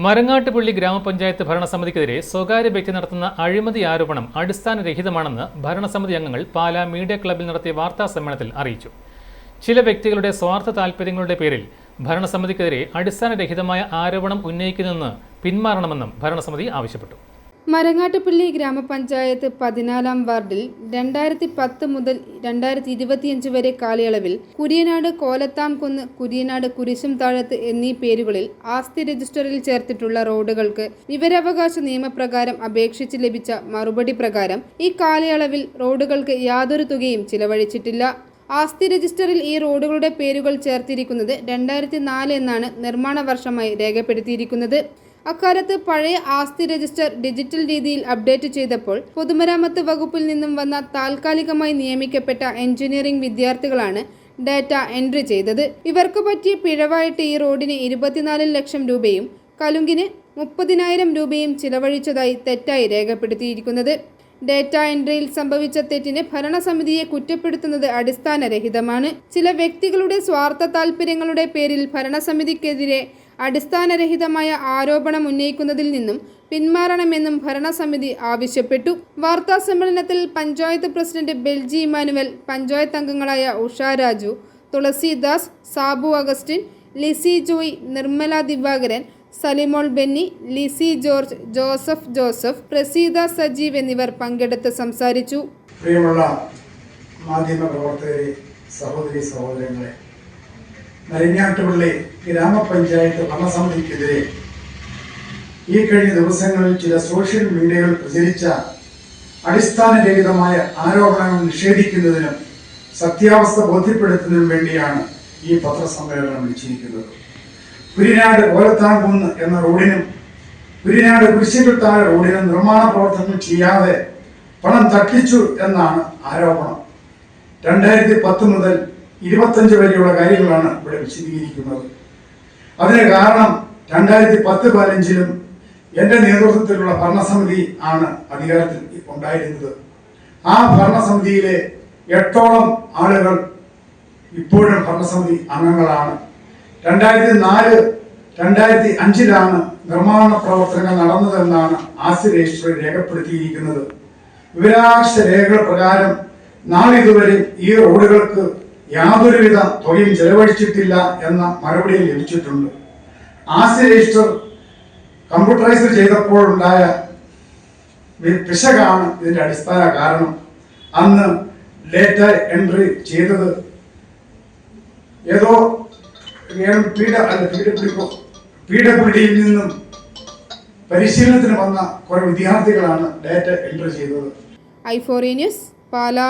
മരങ്ങാട്ടുപള്ളി ഗ്രാമപഞ്ചായത്ത് ഭരണസമിതിക്കെതിരെ സ്വകാര്യ വ്യക്തി നടത്തുന്ന അഴിമതി ആരോപണം അടിസ്ഥാനരഹിതമാണെന്ന് ഭരണസമിതി അംഗങ്ങൾ പാലാ മീഡിയ ക്ലബ്ബിൽ നടത്തിയ വാർത്താ സമ്മേളനത്തിൽ അറിയിച്ചു. ചില വ്യക്തികളുടെ സ്വാർത്ഥ താൽപ്പര്യങ്ങളുടെ പേരിൽ ഭരണസമിതിക്കെതിരെ അടിസ്ഥാനരഹിതമായ ആരോപണം ഉന്നയിക്കുന്നതെന്ന് പിന്മാറണമെന്നും ഭരണസമിതി ആവശ്യപ്പെട്ടു. മരങ്ങാട്ടുപള്ളി ഗ്രാമപഞ്ചായത്ത് പതിനാലാം വാർഡിൽ രണ്ടായിരത്തി പത്ത് മുതൽ രണ്ടായിരത്തി ഇരുപത്തിയഞ്ച് വരെ കാലയളവിൽ കുരിയനാട് കോലത്താംകുന്ന് കുരിയനാട് കുരിശും താഴത്ത് എന്നീ പേരുകളിൽ ആസ്തി രജിസ്റ്ററിൽ ചേർത്തിട്ടുള്ള റോഡുകൾക്ക് വിവരാവകാശ നിയമപ്രകാരം അപേക്ഷിച്ച് ലഭിച്ച മറുപടി പ്രകാരം ഈ കാലയളവിൽ റോഡുകൾക്ക് യാതൊരു തുകയും ചിലവഴിച്ചിട്ടില്ല. ആസ്തി രജിസ്റ്ററിൽ ഈ റോഡുകളുടെ പേരുകൾ ചേർത്തിരിക്കുന്നത് രണ്ടായിരത്തി നാല് എന്നാണ് നിർമ്മാണ വർഷമായി രേഖപ്പെടുത്തിയിരിക്കുന്നത്. അക്കാലത്ത് പഴയ ആസ്തി രജിസ്റ്റർ ഡിജിറ്റൽ രീതിയിൽ അപ്ഡേറ്റ് ചെയ്തപ്പോൾ പൊതുമരാമത്ത് വകുപ്പിൽ നിന്നും വന്ന താൽക്കാലികമായി നിയമിക്കപ്പെട്ട എഞ്ചിനീയറിംഗ് വിദ്യാർത്ഥികളാണ് ഡാറ്റ എൻട്രി ചെയ്തത്. ഇവർക്ക് പറ്റിയ പിഴവായിട്ട് ഈ റോഡിന് ഇരുപത്തിനാല് ലക്ഷം രൂപയും കലുങ്കിന് മുപ്പതിനായിരം രൂപയും ചിലവഴിച്ചതായി തെറ്റായി രേഖപ്പെടുത്തിയിരിക്കുന്നത്. ഡാറ്റ എൻട്രിയിൽ സംഭവിച്ച തെറ്റിന് ഭരണസമിതിയെ കുറ്റപ്പെടുത്തുന്നത് അടിസ്ഥാനരഹിതമാണ്. ചില വ്യക്തികളുടെ സ്വാർത്ഥ താൽപ്പര്യങ്ങളുടെ പേരിൽ ഭരണസമിതിക്കെതിരെ അടിസ്ഥാനരഹിതമായ ആരോപണം ഉന്നയിക്കുന്നതിൽ നിന്നും പിന്മാറണമെന്നും ഭരണസമിതി ആവശ്യപ്പെട്ടു. വാർത്താ സമ്മേളനത്തിൽ പഞ്ചായത്ത് പ്രസിഡന്റ് ബെൽജി ഇമാനുവൽ പഞ്ചായത്ത് അംഗങ്ങളായ ഉഷ രാജു തുളസിദാസ് സാബു അഗസ്റ്റിൻ ലിസി ജോയ് നിർമ്മല ദിവാകരൻ സലിമോൾ ബെന്നി ലിസി ജോർജ് ജോസഫ് ജോസഫ് പ്രസീത സജീവ് എന്നിവർ പങ്കെടുത്ത് സംസാരിച്ചു. പ്രിയമുള്ള മാധ്യമ പ്രവർത്തകരെ സഹോദരി സഹോദരങ്ങളെ നരിഞ്ഞാട്ടുപള്ളി ഗ്രാമപഞ്ചായത്ത് ഭരണസമിതിക്കെതിരെ ഈ കഴിഞ്ഞ ദിവസങ്ങളിൽ ചില സോഷ്യൽ മീഡിയകൾ പ്രചരിച്ച അടിസ്ഥാനരഹിതമായ ആരോപണങ്ങൾ നിഷേധിക്കുന്നതിനും സത്യാവസ്ഥ ബോധ്യപ്പെടുത്തുന്നതിനും വേണ്ടിയാണ് ഈ പത്രസമ്മേളനം വിളിച്ചിരിക്കുന്നത്. കുരിനാട് ഓലത്താങ്കുന്ന് എന്ന റോഡിനും കുരിനാട് കുരിശിക്കുത്താഴ് റോഡിനും നിർമ്മാണ പ്രവർത്തനങ്ങൾ ചെയ്യാതെ പണം തട്ടിച്ചു എന്നാണ് ആരോപണം. രണ്ടായിരത്തി പത്ത് മുതൽ ഇരുപത്തഞ്ച് വരെയുള്ള കാര്യങ്ങളാണ് ഇവിടെ വിശദീകരിക്കുന്നത്. അതിന് കാരണം രണ്ടായിരത്തി പത്ത് പതിനഞ്ചിലും എന്റെ നേതൃത്വത്തിലുള്ള ഭരണസമിതി ആണ് അധികാരത്തിൽ ഉണ്ടായിരുന്നത്. ആ ഭരണസമിതിയിലെ എട്ടോളം ആളുകൾ ഇപ്പോഴും ഭരണസമിതി അംഗങ്ങളാണ്. രണ്ടായിരത്തി നാല് രണ്ടായിരത്തി അഞ്ചിലാണ് നിർമ്മാണ പ്രവർത്തനങ്ങൾ നടന്നതെന്നാണ് ആസ്തി രജിസ്റ്ററിൽ രേഖപ്പെടുത്തിയിരിക്കുന്നത്. വിവരാവകാശ രേഖകൾ പ്രകാരം നാളിതുവരെ ഈ റോഡുകൾക്ക് യാതൊരുവിധ തുകയും ചെലവഴിച്ചിട്ടില്ല എന്ന മറുപടി ലഭിച്ചിട്ടുണ്ട്. ആസ്തി രജിസ്റ്റർ കമ്പ്യൂട്ടറൈസ് ചെയ്തപ്പോഴുണ്ടായ പിശകാണ് ഇതിന്റെ അടിസ്ഥാന കാരണം. അന്ന് ഡേറ്റ എൻട്രി ചെയ്തത് ഏതോ പി ഡബ്ല്യു പി ഡബ്ല്യു ഡിയിൽ നിന്നും പരിശീലനത്തിന് വന്ന കുറെ വിദ്യാർത്ഥികളാണ് ഡേറ്റ എൻട്രി ചെയ്തത്. ഐ ഫോറി ന്യൂസ് പാലാ.